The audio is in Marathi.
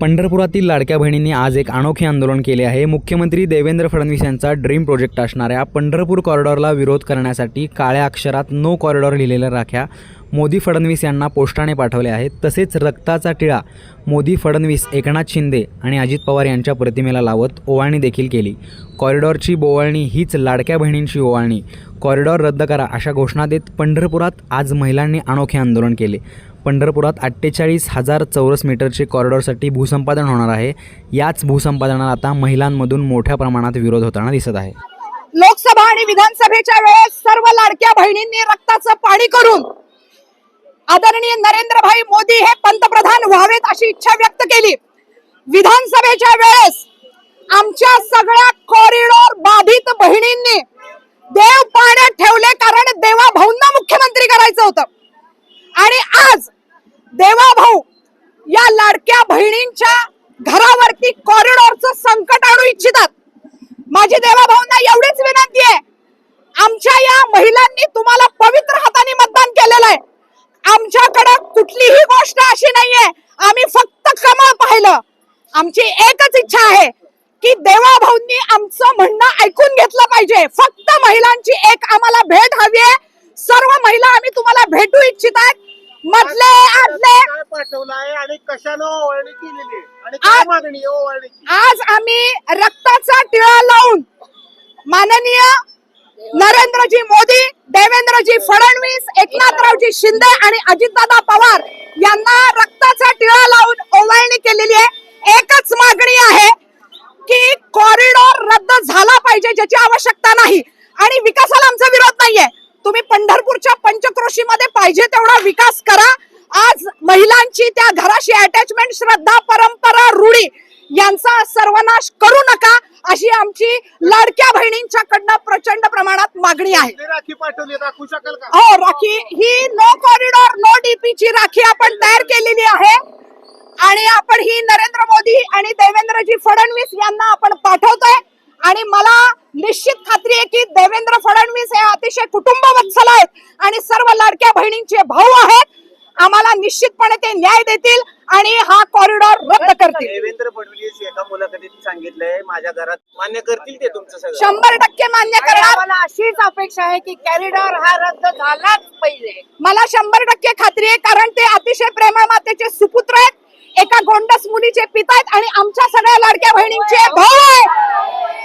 पंढरपुरातील लाडक्या बहिणींनी आज एक अनोखे आंदोलन केले आहे. मुख्यमंत्री देवेंद्र फडणवीस यांचा ड्रीम प्रोजेक्ट असणाऱ्या पंढरपूर कॉरिडॉरला विरोध करण्यासाठी काळ्या अक्षरात नो कॉरिडॉर लिहिलेल्या राख्या मोदी फडणवीस यांना पोस्टाने पाठवल्या आहेत. तसेच रक्ताचा टिळा मोदी फडणवीस एकनाथ शिंदे आणि अजित पवार यांच्या प्रतिमेला लावत ओवाळणी देखील केली. कॉरिडॉरची बोवाळणी हीच लाडक्या बहिणींची ओवाळणी. कॉरिडॉर रद्द करा अशा घोषणा देत पंढरपुरात आज महिलांनी अनोखे आंदोलन केले. पंढरपुरात अठ्ठेचाळीस हजार चौरस मीटरचे कॉरिडॉरसाठी भूसंपादन होणार आहे. याच भूसंपादनाला आता महिलांमधून मोठ्या प्रमाणात विरोध होताना दिसत आहे. लोकसभा आणि विधानसभेच्या वेळेस सर्व लाडक्या बहिणींनी रक्ताचं पाणी करून आदरणीय नरेंद्रभाई मोदी हे पंतप्रधान व्हावेत अशी इच्छा व्यक्त केली. विधानसभेच्या वेळेस आमच्या सगळ्या कॉरिडॉर बाधित बहिणींनी देव पाण्यात ठेवले कारण देवा भाऊंना मुख्यमंत्री करायचं होतं. आणि आज देवा भाऊ या लाडक्या बहिणींच्या घरावरती कॉरिडॉरचं संकट आणू इच्छितात. माझी देवा भाऊंना एवढीच विनंती आहे. आमच्या या महिलांनी तुम्हाला पवित्र हाताने मतदान केलेलं आहे. आमच्याकडे कुठलीही गोष्ट अशी नाहीये. आम्ही फक्त कमळ पाहिलं. आमची एकच इच्छा आहे की देवा भाऊंनी आमचं म्हणणं ऐकून घेतलं पाहिजे. फक्त महिलांची एक आम्हाला भेट हवी आहे. सर्व महिला आम्ही तुम्हाला भेटू इच्छित आहेत. मधले आदले काय पाठवलं आहे आणि कशानं ओवाळणी केलेली? आणि काय आज- मागणी आहे ओवाळणीची आज आम्ही रक्ताचा टिळा लावून माननीय नरेंद्रजी मोदी देवेंद्रजी फडणवीस एकनाथरावजी शिंदे आणि अजितदादा पवार यांना रक्ताचा टिळा लावून ओवाळणी केलेली आहे एकच मागणी आहे की कॉरिडॉर रद्द झाला पाहिजे ज्याची आवश्यकता नाही आणि विकासाला आमचा विरोध नाहीये तुम्ही पंढरपूरच्या पंचक्रोशीमध्ये पाहिजे तेवढा विकास करा. आज महिलांची त्या घराशी अटॅचमेंट श्रद्धा परंपरा रूढी यांचा सर्वनाश करू नका अशी आमची लाडक्या बहिणींच्याकडनं प्रचंड प्रमाणात मागणी आहे. राखी पाठवली दाखवू शकाल का? हो राखी ही नो कॉरिडॉर नो डीपी ची राखी आपण तयार केलेली आहे. आणि आपण ही नरेंद्र मोदी आणि देवेंद्रजी फडणवीस यांना आपण पाठवतोय. आणि मला निश्चित खात्री आहे की देवेंद्र फडणवीस हे अतिशय कुटुंब वत्सल आहेत. आणि सर्व लाडक्या बहिणींचे भाऊ आहेत. आम्हाला निश्चितपणे ते न्याय देतील आणि हा कॉरिडॉर रद्द करतील. देवेंद्र फडणवीस एका मुलाखतीत सांगितलंय माझ्या घरात मान्य करतील ते तुमचं सगळं. शंभर टक्के मान्य करणार. आम्हाला अशीच अपेक्षा आहे की कॅरिडॉर हा रद्द झालाच पाहिजे. मला शंभर टक्के खात्री आहे कारण ते अतिशय प्रेमळ मातेचे सुपुत्र आहेत. एका गोंडस मुलीचे पिता आहेत आणि आमच्या सगळ्या लाडक्या बहिणींचे भाऊ आहेत. लाडका भाऊ